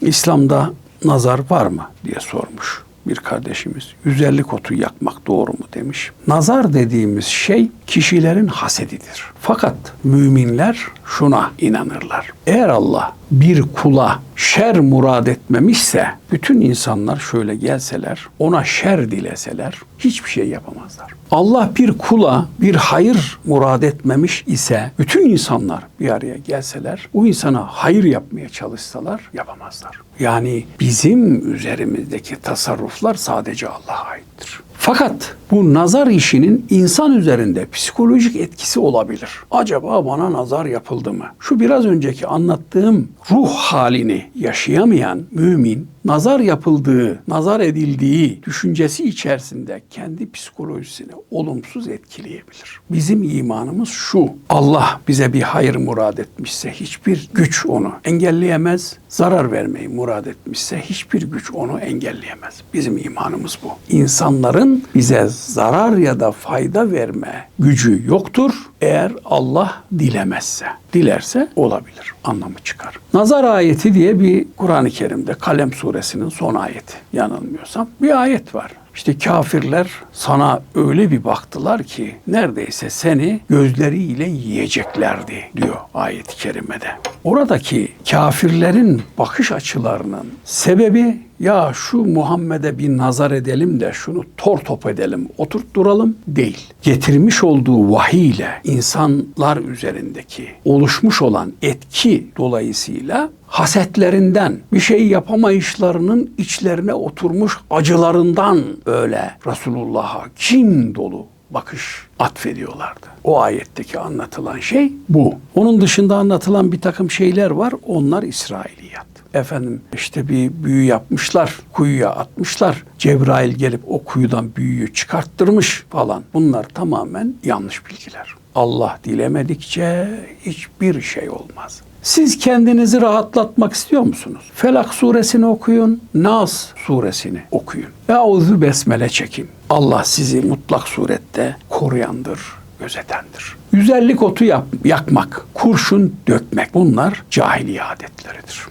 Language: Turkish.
İslam'da nazar var mı diye sormuş bir kardeşimiz. 150 kotu yakmak doğru mu demiş. Nazar dediğimiz şey kişilerin hasedidir. Fakat müminler şuna inanırlar. Eğer Allah bir kula şer murad etmemişse bütün insanlar şöyle gelseler ona şer dileseler hiçbir şey yapamazlar. Allah bir kula bir hayır murad etmemiş ise bütün insanlar bir araya gelseler o insana hayır yapmaya çalışsalar yapamazlar. Yani bizim üzerimizdeki tasarruflar sadece Allah'a aittir. Fakat bu nazar işinin insan üzerinde psikolojik etkisi olabilir. Acaba bana nazar yapıldı mı? Şu biraz önceki anlattığım ruh halini yaşayamayan mümin nazar yapıldığı, nazar edildiği düşüncesi içerisinde kendi psikolojisini olumsuz etkileyebilir. Bizim imanımız şu. Allah bize bir hayır murad etmişse hiçbir güç onu engelleyemez. Zarar vermeyi murad etmişse hiçbir güç onu engelleyemez. Bizim imanımız bu. İnsanların bize zarar ya da fayda verme gücü yoktur eğer Allah dilemezse. Dilerse olabilir. Anlamı çıkar. Nazar ayeti diye bir Kur'an-ı Kerim'de Kalem suresinin son ayeti yanılmıyorsam bir ayet var. İşte kafirler sana öyle bir baktılar ki neredeyse seni gözleriyle yiyeceklerdi diyor ayet-i kerimede. Oradaki kafirlerin bakış açılarının sebebi ya şu Muhammed'e bir nazar edelim de şunu tor top edelim, oturtturalım değil. Getirmiş olduğu vahiy ile insanlar üzerindeki oluşmuş olan etki dolayısıyla hasetlerinden, bir şey yapamayışlarının içlerine oturmuş acılarından böyle Resulullah'a kin dolu bakış atfediyorlardı. O ayetteki anlatılan şey bu. Onun dışında anlatılan bir takım şeyler var. Onlar İsrailiyat. Efendim işte bir büyü yapmışlar, kuyuya atmışlar. Cebrail gelip o kuyudan büyüyü çıkarttırmış falan. Bunlar tamamen yanlış bilgiler. Allah dilemedikçe hiçbir şey olmaz. Siz kendinizi rahatlatmak istiyor musunuz? Felak suresini okuyun, Nas suresini okuyun. Euzu besmele çekin. Allah sizi mutlak surette koruyandır, gözetendir. 150 otu yap, yakmak, kurşun dökmek bunlar cahiliye adetleridir.